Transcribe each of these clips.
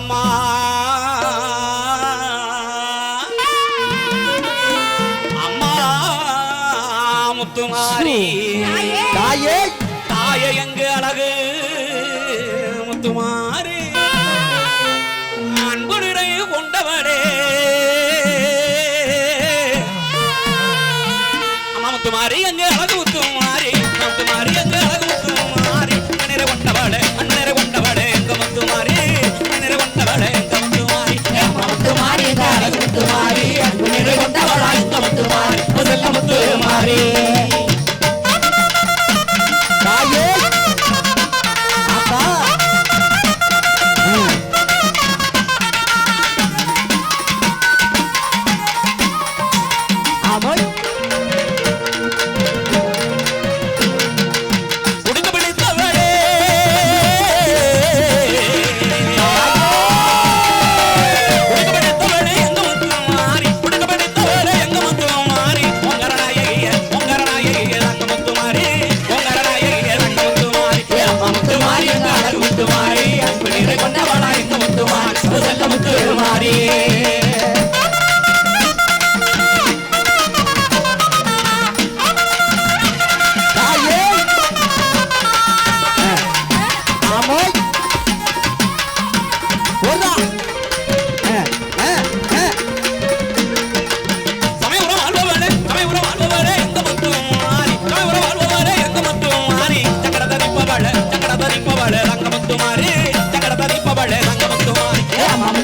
மாமா. அம்மா முத்துமாரி. தாயே. தாயே எங்கு அழகு முத்துமாரி. அன்பு நிறைவு கொண்டவரே அம்மா அழகு yeah.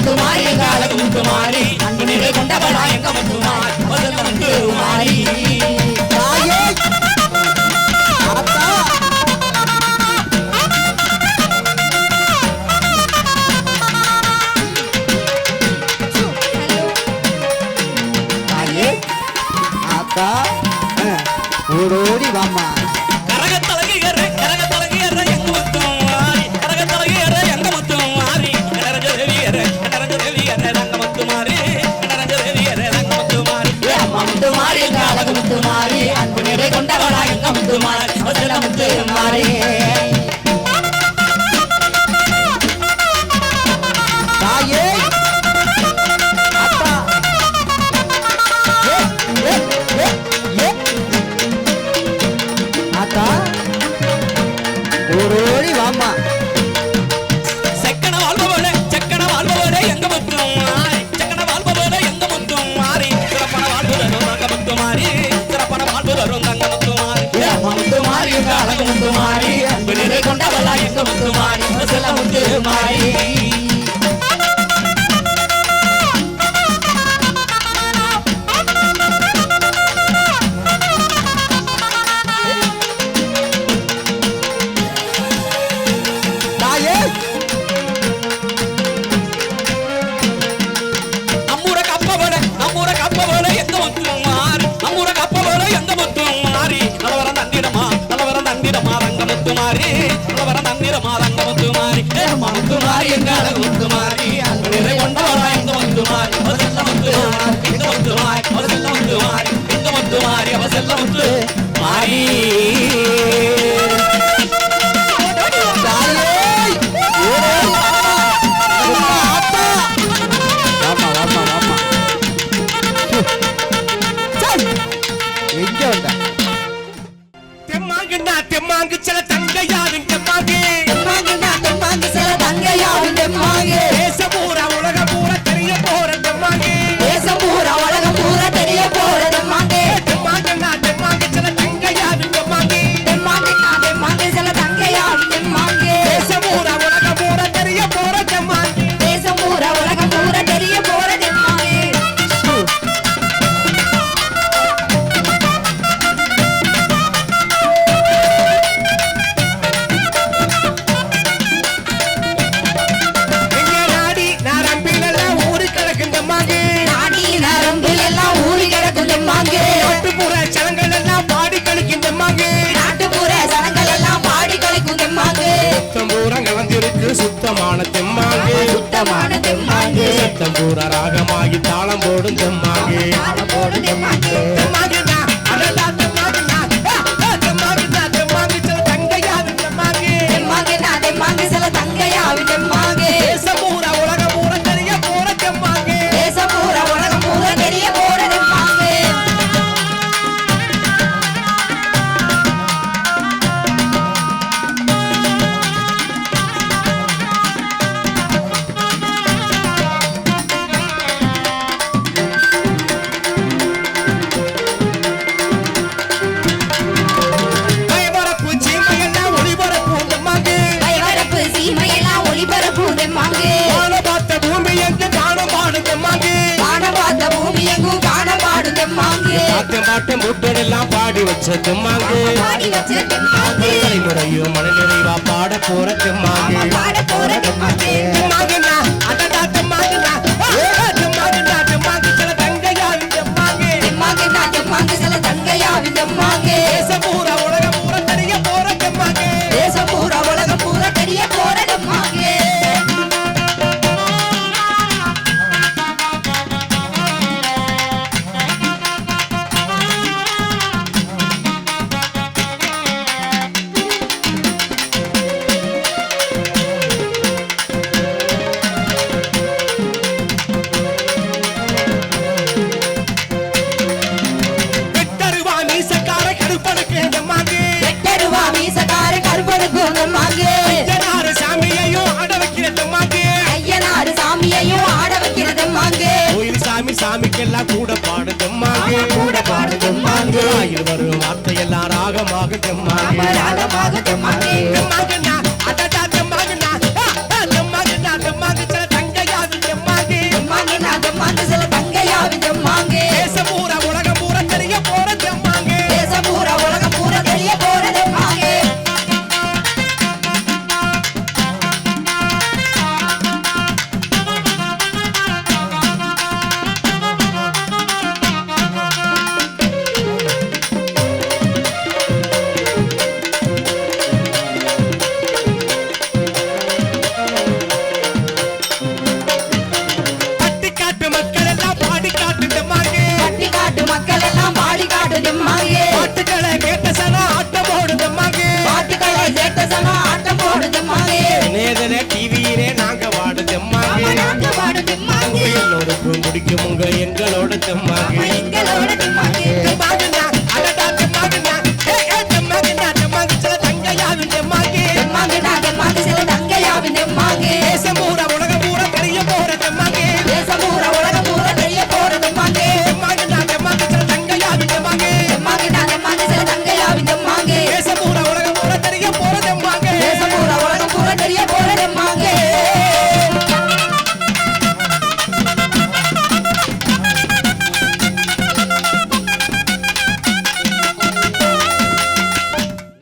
முத்துமாரி எங்காலக்கு முத்துமாரி அன்பு நிலை கொண்டவனா எங்க முத்துமாரி முதல்ல முத்துமாரி ஓடோடி வாமா பெருமாள் வசனம் பெருமாளே முத்து மாறி மசல முத்து மாறி. சுத்தமான தெம்மாங்கு. சுத்தமான தெம்மாங்கு. சத்தம் பூரா ராகமாகி தாளம் போடும் தெம்மாங்கு. போடும் தெம்மாங்கு. கூட்டம் எல்லாம் பாடி வச்ச திம்மாங்கு தலைமுறையும் மன நிறைவா பாட போற திம்மாங்கு திம்மாங்குன்னா அடடா திம்மாங்குன்னா திம்மாங்குன்னா திம்மாங்கு சில தங்கையாவி திம்மாங்கு அபராதமாக அடிக்கும் உங்க எங்களோட தம்மா